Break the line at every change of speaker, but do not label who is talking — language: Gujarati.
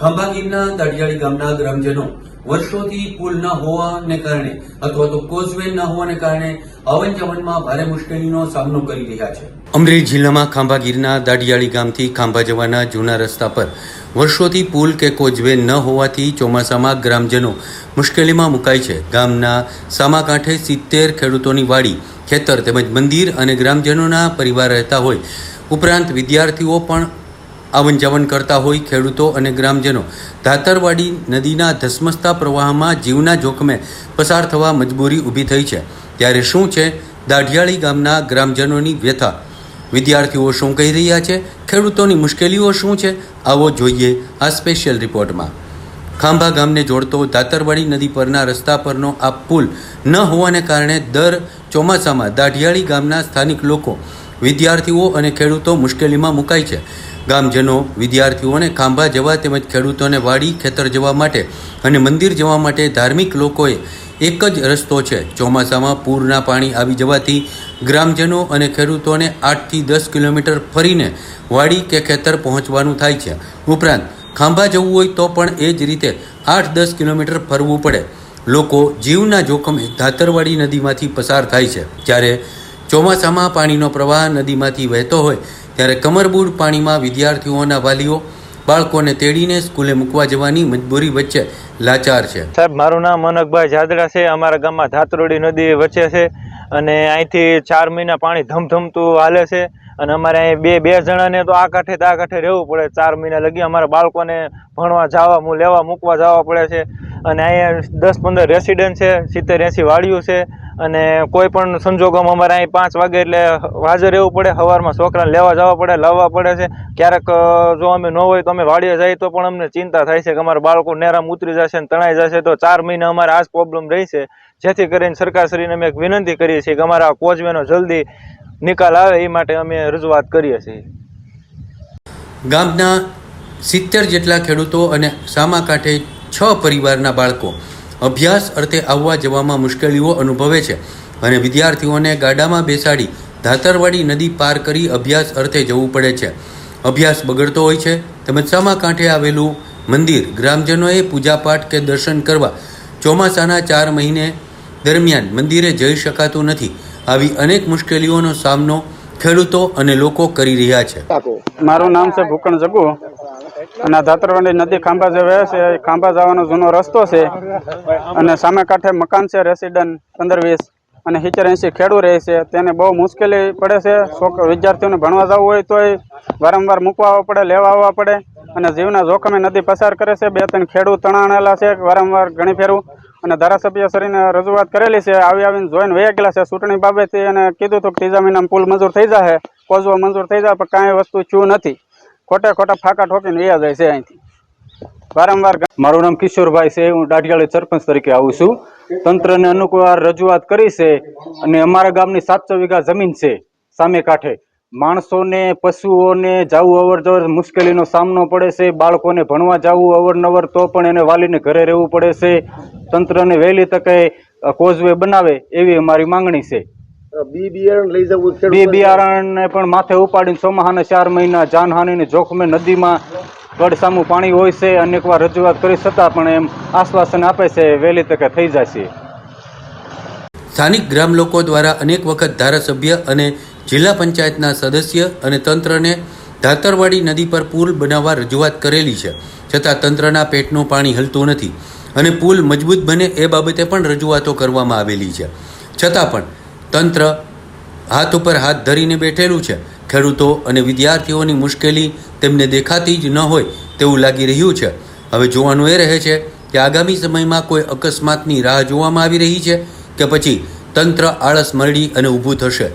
ખંભાગીરના દાડિયાળી ગામના ગ્રામજનો વર્ષોથી પુલ ન હોવાને કારણે અથવા તો કોઝવે ન હોવાને કારણે અવન જવનમાં ભારે મુશ્કેલીનો સામનો કરી રહ્યા છે. અમરેલી જિલ્લામાં ખાંભાગીરના દાડિયાળી ગામથી ખાંભા જવાના જૂના રસ્તા પર વર્ષોથી પુલ કે કોઝવે ન હોવાથી ચોમાસામાં ગ્રામજનો મુશ્કેલીમાં મુકાય છે. ગામના સામા કાંઠે સિત્તેર ખેડૂતોની વાડી, ખેતર તેમજ મંદિર અને ગ્રામજનોના પરિવાર રહેતા હોય ઉપરાંત વિદ્યાર્થીઓ પણ આવન જવન કરતા હોય ખેડૂતો અને ગ્રામજનો. ધાતરવાડી નદીના ધસમસતા પ્રવાહમાં જીવના જોખમે પસાર થવા મજબૂરી ઊભી થઈ છે. ત્યારે શું છે? દાઢિયાળી ગામના ગ્રામજનોની વ્યથા. વિદ્યાર્થીઓ શું કહી રહ્યા છે? ખેડૂતોની મુશ્કેલીઓ શું છે? આવો જોઈએ આ સ્પેશિયલ રિપોર્ટમાં. ખાંભા ગામને જોડતો દાતરવાડી નદી પરના રસ્તા પરનો આ પુલ ન હોવાને કારણે દર ચોમાસામાં દાઢિયાળી ગામના સ્થાનિક લોકો, વિદ્યાર્થીઓ અને ખેડૂતો મુશ્કેલીમાં મુકાય છે. ગામજનો, વિદ્યાર્થીઓને ખાંભા જવા તેમજ ખેડૂતોને વાડી, ખેતર જવા માટે અને મંદિર જવા માટે ધાર્મિક લોકોએ એક જ રસ્તો છે. ચોમાસામાં પૂરના પાણી આવી જવાથી ગ્રામજનો અને ખેડૂતોને આઠથી દસ કિલોમીટર ફરીને વાડી કે ખેતર પહોંચવાનું થાય છે. ઉપરાંત, ખાંભા જવું હોય તો પણ એ જ રીતે આઠ દસ કિલોમીટર ફરવું પડે. લોકો જીવના જોખમે ધાતરવાડી નદીમાંથી પસાર થાય છે. જ્યારે ચોમાસામાં પાણીનો પ્રવાહ નદીમાંથી વહેતો હોય ત્યારે કમરબૂડ પાણીમાં વિદ્યાર્થીઓના વાલીઓ બાળકોને તેડીને સ્કૂલે મૂકવા જવાની મજબૂરી વચ્ચે લાચાર છે.
સાહેબ, મારું નામ અનકભાઈ જાદડા છે. અમારા ગામમાં ધાતરોડી નદી વચ્ચે છે અને અહીંથી ચાર મહિના પાણી ધમધમતું હાલે છે અને અમારે અહીં બે બે જણાને તો આ કાંઠે આ કાંઠે રહેવું પડે. ચાર મહિના લગી અમારા બાળકોને ભણવા જવા લેવા મૂકવા જવા પડે છે. અને અહીંયા દસ પંદર રેસિડેન્ટ છે, સિત્તેર એંસી વાડીઓ છે. અને કોઈ પણ સંજોગોમાં અમારે અહીં પાંચ વાગે એટલે હાજર રહેવું પડે. સવારમાં છોકરાને લેવા જવા પડે, લાવવા પડે છે. ક્યારેક જો અમે ન હોય તો અમે વાડીએ જઈએ તો પણ અમને ચિંતા થાય છે કે અમારા બાળકો નેરામ ઉતરી જશે અને તણાઈ જશે તો ચાર મહિના અમારે આ જ પ્રોબ્લેમ રહી છે. જેથી કરીને સરકારશ્રીને અમે એક વિનંતી કરીએ છીએ કે અમારા કોચવેનો જલ્દી નિકાલ આવે એ માટે અમે રજૂઆત કરીએ છીએ.
ગામના સિત્તેર જેટલા ખેડૂતો અને સામા કાંઠે છ પરિવારના બાળકો અભ્યાસ અર્થે આવવા જવામાં મુશ્કેલીઓ અનુભવે છે અને વિદ્યાર્થીઓને ગાડામાં બેસાડી ધાતરવાડી નદી પાર કરી અભ્યાસ અર્થે જવું પડે છે. અભ્યાસ બગડતો હોય છે. તેમજ સામા કાંઠે આવેલું મંદિર ગ્રામજનોએ પૂજાપાઠ કે દર્શન કરવા ચોમાસાના ચાર મહિને દરમિયાન મંદિરે જઈ શકાતું નથી. આવી અનેક મુશ્કેલીઓનો સામનો ખેડૂતો અને લોકો કરી રહ્યા છે.
મારું નામ છે ભૂકણ જગુ. અને ધાતરવાડી નદી ખાંભા જે વહે છે ખાંભા જવાનો જૂનો રસ્તો છે. અને સામે કાંઠે મકાન છે રેસિડન્ટ પંદર વીસ. અને સિત્તેર એંસી ખેડૂ રહે છે. તેને બહુ મુશ્કેલી પડે છે. વિદ્યાર્થીઓને ભણવા જવું હોય તોય વારંવાર મૂકવા આવવા પડે, લેવા આવવા પડે. અને જીવના જોખમે નદી પસાર કરે છે. બે ત્રણ ખેડૂત તણાણેલા છે, વારંવાર ઘણી ફેરવું. અને ધારાસભ્ય શ્રીને રજૂઆત કરેલી છે, આવી આવીને જોઈને વયા ગયેલા છે. ચૂંટણી બાબતે અને કીધું હતું કે ત્રીજા મહિનામાં પુલ મંજૂર થઈ જશે કોઝવો મંજૂર થઈ જાય, પણ કાંઈ વસ્તુ થયું નથી. ખોટે ખોટા ફાકા ઠોકીને વયા જાય છે અહીંથી. વારંવાર
મારું નામ કિશોરભાઈ છે, હું દાઢિયાળી સરપંચ તરીકે આવું છું. તંત્રને અનુકૂળ રજૂઆત કરી છે અને અમારા ગામની સાતસો વીઘા જમીન છે સામે કાંઠે. માણસોને, પશુઓને જવું અવર જવર મુશ્કેલીનો સામનો પડે છે, બાળકોને ભણવા જવું અવરનવર તો પણ એને વાલીને ઘરે રહેવું પડે છે. તંત્રને વહેલી તકે કોઝવે બનાવે એવી અમારી માંગણી છે.
બી બિયારણ લઈ જવું
બી
ખેડૂત
બિયારણને પણ માથે ઉપાડીને ચોમાહાના ચાર મહિના જાનહાનિની જોખમે નદીમાં ગડસામું પાણી હોય છે. અનેકવાર રજૂઆત કરી છતાં પણ એમ આશ્વાસન આપે છે. વહેલી તકે થઈ જશે.
સ્થાનિક ગ્રામ લોકો દ્વારા અનેક વખત ધારાસભ્ય અને જિલ્લા પંચાયતના સદસ્ય અને તંત્રને ધાતરવાડી નદી પર પુલ બનાવવા રજૂઆત કરેલી છે. છતાં તંત્રના પેટનું પાણી હલતું નથી અને પુલ મજબૂત બને એ બાબતે પણ રજૂઆતો કરવામાં આવેલી છે. છતાં પણ તંત્ર હાથ ઉપર હાથ ધરીને બેઠેલું છે. ખેડૂતો અને વિદ્યાર્થીઓની મુશ્કેલી તેમને દેખાતી જ ન હોય તેવું લાગી રહ્યું છે. હવે જોવાનું એ રહે છે કે આગામી સમયમાં કોઈ અકસ્માતની રાહ જોવામાં આવી રહી છે કે પછી તંત્ર આળસ મરડી અને ઊભું થશે.